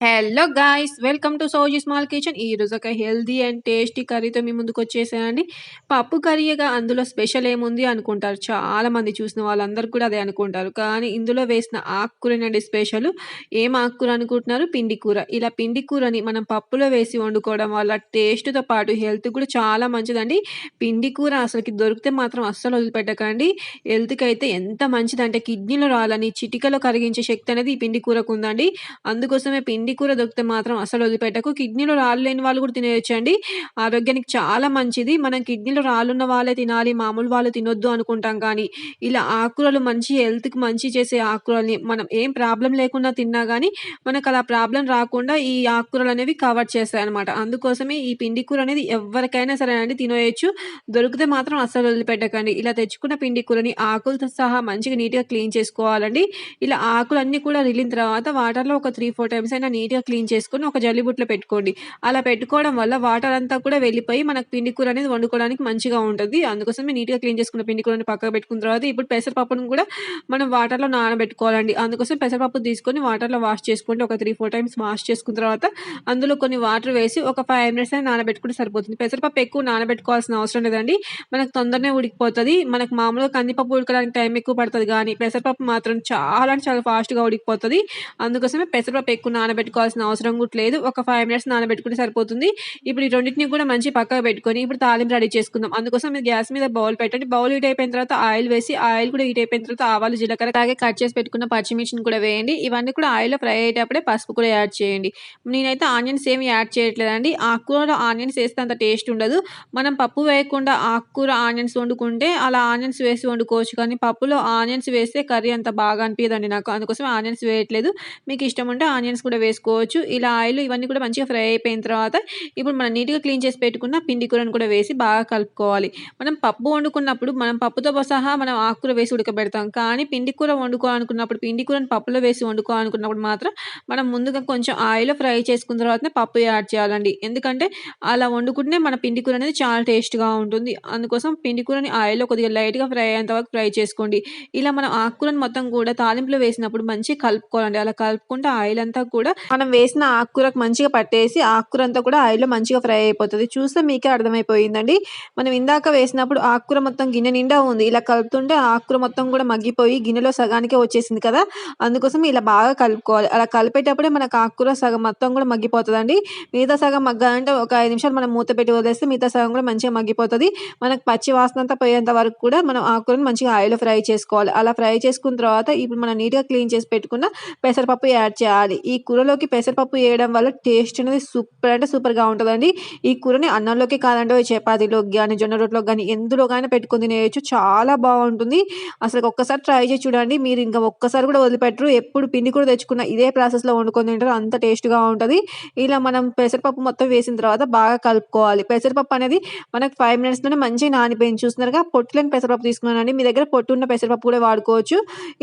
Hello guys welcome to Souji small kitchen ఈరోజు ఒక healthy and tasty కర్రీతో మీ ముందుకు వచ్చేసానండి పప్పు కర్రీగా అందులో స్పెషల్ ఏముంది అనుకుంటారు. చాలా మంది చూసిన వాళ్ళందరూ కూడా అదే అనుకుంటారు. కానీ ఇందులో వేసిన ఆకుకూరనండి స్పెషల్ ఏం ఆకుకూర అనుకుంటున్నారు? పిండి కూర. ఇలా పిండి కూరని మనం పప్పులో వేసి వండుకోవడం వల్ల టేస్ట్తో పాటు హెల్త్ కూడా చాలా మంచిదండి. పిండి కూర అసలుకి దొరికితే మాత్రం అస్సలు వదిలిపెట్టకండి. హెల్త్కి అయితే ఎంత మంచిదంటే కిడ్నీలో రాలని చిటికలో కరిగించే శక్తి అనేది ఈ పిండి కూరకు ఉందండి. అందుకోసమే పిండి పిండి కూర దొరికితే మాత్రం అసలు వదిలిపెట్టకు. కిడ్నీలో రాళ్ళు లేని వాళ్ళు కూడా తినేయచ్చండి. ఆరోగ్యానికి చాలా మంచిది. మనం కిడ్నీలో రాళ్ళున్న వాళ్ళే తినాలి మామూలు వాళ్ళు తినొద్దు అనుకుంటాం కానీ ఇలా ఆకుకూరలు మంచి హెల్త్కి మంచి చేసే ఆకుకూరల్ని మనం ఏం ప్రాబ్లం లేకుండా తిన్నా కానీ మనకు అలా ప్రాబ్లం రాకుండా ఈ ఆకుకూరలు అనేవి కవర్ చేస్తాయి అనమాట అందుకోసమే ఈ పిండి కూర అనేది ఎవరికైనా సరే అండి తినేయచ్చు. దొరికితే మాత్రం అస్సలు వదిలిపెట్టకండి. ఇలా తెచ్చుకున్న పిండి కూరని ఆకులతో సహా మంచిగా నీట్గా క్లీన్ చేసుకోవాలండి. ఇలా ఆకులన్నీ కూడా రిలిన తర్వాత వాటర్లో ఒక త్రీ ఫోర్ టైమ్స్ అయినా నీట్గా క్లీన్ చేసుకొని ఒక జల్లిబుట్లో పెట్టుకోండి. అలా పెట్టుకోవడం వల్ల వాటర్ అంతా కూడా వెళ్ళిపోయి మనకు పిండి కూర అనేది వండుకోవడానికి మంచిగా ఉంటుంది. అందుకోసమే నీట్గా క్లీన్ చేసుకున్న పిండి కూరని పక్కకు పెట్టుకున్న తర్వాత ఇప్పుడు పెసరపప్పును కూడా మనం వాటర్లో నానబెట్టుకోవాలండి. అందుకోసం పెసరపప్పు తీసుకొని వాటర్లో వాష్ చేసుకోండి. ఒక త్రీ ఫోర్ టైమ్స్ వాష్ చేసుకున్న తర్వాత అందులో కొన్ని వాటర్ వేసి ఒక ఫైవ్ మినిట్స్ అయినా నానబెట్టుకుంటే సరిపోతుంది. పెసరపప్పు ఎక్కువ నానబెట్టుకోవాల్సిన అవసరం లేదండి. మనకు తొందరనే ఉడికిపోతుంది. మనకు మామూలుగా కందిపప్పు ఉడకడానికి టైం ఎక్కువ పడుతుంది కానీ పెసరపప్పు మాత్రం చాలా చాలా ఫాస్ట్గా ఉడికిపోతుంది. అందుకోసమే పెసరపప్పు ఎక్కువ నానబెట్టు నానబెట్టుకోవాల్సిన అవసరం కూడా లేదు. ఒక ఫైవ్ మినిట్స్ నానబెట్టుకుంటే సరిపోతుంది. ఇప్పుడు ఈ రెండింటిని కూడా మంచి పక్కకు పెట్టుకొని ఇప్పుడు తాలింపు రెడీ చేసుకుందాం. అందుకోసం మీరు గ్యాస్ మీద బౌల్ పెట్టండి. బౌల్ హీట్ అయిపోయిన తర్వాత ఆయిల్ వేసి ఆయిల్ కూడా హీట్ అయిపోయిన తర్వాత ఆవాలు జీలకర్ర అలాగే కట్ చేసి పెట్టుకున్న పచ్చిమిర్చిని కూడా వేయండి. ఇవన్నీ కూడా ఆయిల్లో ఫ్రై అయ్యేటప్పుడే పసుపు కూడా యాడ్ చేయండి. నేనైతే ఆనియన్స్ ఏమి యాడ్ చేయట్లేదండి. ఆకుకూర ఆనియన్స్ వేస్తే అంత టేస్ట్ ఉండదు. మనం పప్పు వేయకుండా ఆకుకూర ఆనియన్స్ వండుకుంటే అలా ఆనియన్స్ వేసి వండుకోవచ్చు. కానీ పప్పులో ఆనియన్స్ వేస్తే కర్రీ అంత బాగా అనిపించదండి నాకు. అందుకోసం ఆనియన్స్ వేయట్లేదు. మీకు ఇష్టం ఉంటే ఆనియన్స్ కూడా వేసుకో వేసుకోవచ్చు. ఇలా ఆయిల్ ఇవన్నీ కూడా మంచిగా ఫ్రై అయిపోయిన తర్వాత ఇప్పుడు మనం నీట్గా క్లీన్ చేసి పెట్టుకున్న పిండి కూరను కూడా వేసి బాగా కలుపుకోవాలి. మనం పప్పు వండుకున్నప్పుడు మనం పప్పుతో సహా మనం ఆకుకూర వేసి ఉడకబెడతాం. కానీ పిండి కూర వండుకోవాలనుకున్నప్పుడు పిండి కూరను పప్పులో వేసి వండుకోవాలనుకున్నప్పుడు మాత్రం మనం ముందుగా కొంచెం ఆయిల్ ఫ్రై చేసుకున్న తర్వాతనే పప్పు యాడ్ చేయాలండి. ఎందుకంటే అలా వండుకుంటే మన పిండి కూర అనేది చాలా టేస్ట్గా ఉంటుంది. అందుకోసం పిండి కూరని ఆయిల్లో కొద్దిగా లైట్గా ఫ్రై అయ్యేంత వరకు ఫ్రై చేసుకోండి. ఇలా మనం ఆకుకూరను మొత్తం కూడా తాలింపులో వేసినప్పుడు మంచిగా కలుపుకోవాలండి. అలా కలుపుకుంటే ఆయిల్ అంతా కూడా మనం వేసిన ఆకుకూరకు మంచిగా పట్టేసి ఆకుకూర అంతా కూడా ఆయిల్లో మంచిగా ఫ్రై అయిపోతుంది. చూస్తే మీకే అర్థమైపోయిందండి. మనం ఇందాక వేసినప్పుడు ఆకుకూర మొత్తం గిన్నె నిండా ఉంది. ఇలా కలుపుతుంటే ఆకుకూర మొత్తం కూడా మగ్గిపోయి గిన్నెలో సగానికే వచ్చేసింది కదా. అందుకోసం ఇలా బాగా కలుపుకోవాలి. అలా కలిపేటప్పుడే మనకు ఆకుకూర సగం మొత్తం కూడా మగ్గిపోతుందండి. మిగతా సగం మగ్గాలంటే ఒక ఐదు నిమిషాలు మనం మూత పెట్టి వదిలేస్తే మిగతా సగం కూడా మంచిగా మగ్గిపోతుంది. మనకు పచ్చి వాసన అంతా పోయేంత వరకు కూడా మనం ఆకుకూరను మంచిగా ఆయిల్లో ఫ్రై చేసుకోవాలి. అలా ఫ్రై చేసుకున్న తర్వాత ఇప్పుడు మనం నీట్గా క్లీన్ చేసి పెట్టుకున్న పెసరపప్పు యాడ్ చేయాలి. ఈ కూరలో కూరలోకి పెసరపప్పు వేయడం వల్ల టేస్ట్ అనేది సూపర్ అంటే సూపర్గా ఉంటుందండి. ఈ కూరని అన్నంలోకి కాదండి చపాతీలోకి కానీ జొన్న రొట్టెలోకి కానీ ఎందులో కానీ పెట్టుకొని తినేయచ్చు. చాలా బాగుంటుంది. అసలు ఒక్కసారి ట్రై చేసి చూడండి. మీరు ఇంకా ఒక్కసారి కూడా వదిలిపెట్టరు. ఎప్పుడు పిండి కూడా తెచ్చుకున్న ఇదే ప్రాసెస్లో వండుకొని తింటారు. అంత టేస్ట్గా ఉంటుంది. ఇలా మనం పెసరపప్పు మొత్తం వేసిన తర్వాత బాగా కలుపుకోవాలి. పెసరపప్పు అనేది మనకు ఫైవ్ మినిట్స్లోనే మంచిగా నానిపోయింది. చూస్తున్నారుగా పొట్టులేని పెసరపప్పు తీసుకున్నానండి. మీ దగ్గర పొట్టు ఉన్న పెసరపప్పు కూడా వాడుకోవచ్చు.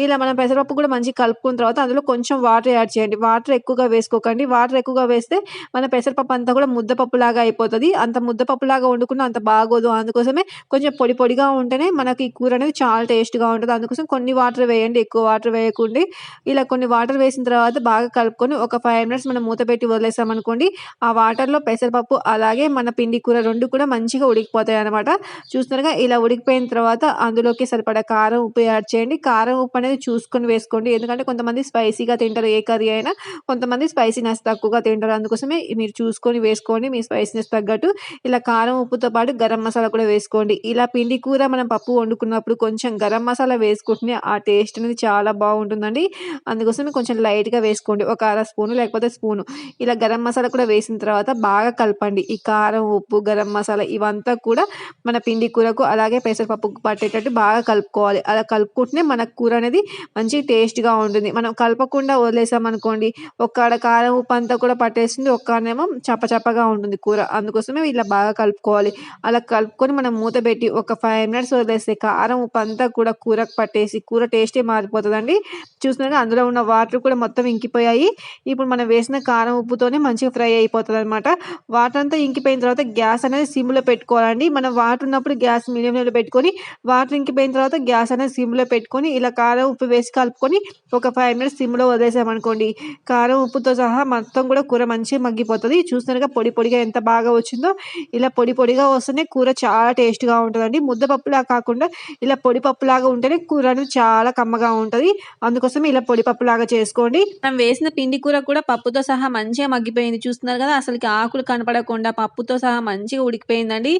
ఇలా మనం పెసరపప్పు కూడా మంచిగా కలుపుకున్న తర్వాత అందులో కొంచెం వాటర్ యాడ్ చేయండి. వాటర్ ఎక్కువగా వేసుకోకండి. వాటర్ ఎక్కువగా వేస్తే మన పెసరపప్పు అంతా కూడా ముద్దపప్పులాగా అయిపోతుంది. అంత ముద్దపప్పులాగా వండుకున్నా వండుకున్న అంత బాగోదు. అందుకోసమే కొంచెం పొడి పొడిగా ఉంటేనే మనకి ఈ కూర అనేది చాలా టేస్ట్గా ఉంటుంది. అందుకోసం కొన్ని వాటర్ వేయండి. ఎక్కువ వాటర్ వేయకండి. ఇలా కొన్ని వాటర్ వేసిన తర్వాత బాగా కలుపుకొని ఒక ఫైవ్ మినిట్స్ మనం మూత పెట్టి వదిలేసామనుకోండి ఆ వాటర్లో పెసరపప్పు అలాగే మన పిండి కూర రెండు కూడా మంచిగా ఉడికిపోతాయి అనమాట చూస్తున్నారుగా? ఇలా ఉడికిపోయిన తర్వాత అందులోకి సరిపడా కారం ఉప్పు యాడ్ చేయండి. కారం ఉప్పు అనేది చూసుకొని వేసుకోండి. ఎందుకంటే కొంతమంది స్పైసీగా తింటారు ఏ కర్రీ అయినా. కొంతమంది స్పైసీనెస్ తక్కువగా తింటారు. అందుకోసమే మీరు చూసుకొని వేసుకోండి మీ స్పైసీనెస్ తగ్గట్టు. ఇలా కారం ఉప్పుతో పాటు గరం మసాలా కూడా వేసుకోండి. ఇలా పిండి కూర మనం పప్పు వండుకున్నప్పుడు కొంచెం గరం మసాలా వేసుకుంటే ఆ టేస్ట్ అనేది చాలా బాగుంటుందండి. అందుకోసమే కొంచెం లైట్గా వేసుకోండి. ఒక అర స్పూను లేకపోతే స్పూను. ఇలా గరం మసాలా కూడా వేసిన తర్వాత బాగా కలపండి. ఈ కారం ఉప్పు గరం మసాలా ఇవంతా కూడా మన పిండి కూరకు అలాగే పెసరపప్పుకు పట్టేటట్టు బాగా కలుపుకోవాలి. అలా కలుపుకుంటేనే మన కూర అనేది మంచి టేస్ట్గా ఉంటుంది. మనం కలపకుండా వదిలేసామనుకోండి ఒక కారం ఉప్పు అంతా కూడా పట్టేసింది ఒక్కనేమో చప్పచప్పగా ఉంటుంది కూర. అందుకోసమే ఇలా బాగా కలుపుకోవాలి. అలా కలుపుకొని మనం మూత పెట్టి ఒక ఫైవ్ మినిట్స్ వదిలేస్తే కారం ఉప్పు అంతా కూడా కూరకు పట్టేసి కూర టేస్టే మారిపోతుందండి. చూసినాక అందులో ఉన్న వాటర్ కూడా మొత్తం ఇంకిపోయాయి. ఇప్పుడు మనం వేసిన కారం ఉప్పుతోనే మంచిగా ఫ్రై అయిపోతుంది అనమాట వాటర్ అంతా ఇంకిపోయిన తర్వాత గ్యాస్ అనేది సిమ్లో పెట్టుకోవాలండి. మనం వాటర్ ఉన్నప్పుడు గ్యాస్ మీడియంలో పెట్టుకొని వాటర్ ఇంకిపోయిన తర్వాత గ్యాస్ అనేది సిమ్లో పెట్టుకొని ఇలా కారం ఉప్పు వేసి కలుపుకొని ఒక ఫైవ్ మినిట్స్ సిమ్లో వదిలేసామనుకోండి కారం ఉప్పుతో సహా మొత్తం కూడా కూర మంచిగా మగ్గిపోతుంది. చూస్తున్నారుగా పొడి పొడిగా ఎంత బాగా వచ్చిందో ఇలా పొడి పొడిగా వస్తేనే కూర చాలా టేస్ట్గా ఉంటుందండి. ముద్దపప్పులా కాకుండా ఇలా పొడి పప్పులాగా ఉంటేనే కూర చాలా కమ్మగా ఉంటుంది. అందుకోసం ఇలా పొడి పప్పులాగా చేసుకోండి. మనం వేసిన పిండి కూర కూడా పప్పుతో సహా మంచిగా మగ్గిపోయింది. చూస్తున్నారు కదా అసలుకి ఆకులు కనపడకుండా పప్పుతో సహా మంచిగా ఉడికిపోయిందండి.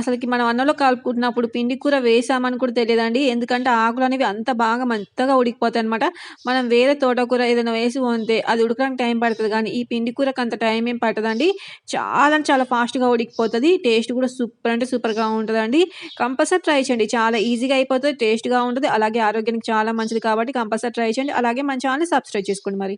అసలుకి మనం అన్నంలో కలుపుకుంటున్నప్పుడు పిండి కూర వేసామని కూడా తెలియదండి. ఎందుకంటే ఆకులు అనేవి అంత బాగా మెత్తగా ఉడికిపోతాయి అనమాట మనం వేరే తోటకూర ఏదైనా వేసి వంతే అది ఉడకడానికి టైం పడుతుంది. కానీ ఈ పిండి కూరకు అంత టైం ఏం పట్టదండి. చాలా చాలా ఫాస్ట్గా ఉడికిపోతుంది. టేస్ట్ కూడా సూపర్ అంటే సూపర్గా ఉంటుందండి. కంపల్సరీ ట్రై చేయండి. చాలా ఈజీగా అయిపోతుంది టేస్ట్గా ఉంటుంది. అలాగే ఆరోగ్యానికి చాలా మంచిది కాబట్టి కంపల్సరీ ట్రై చేయండి. అలాగే మన ఛానల్ని సబ్స్క్రైబ్ చేసుకోండి మరి.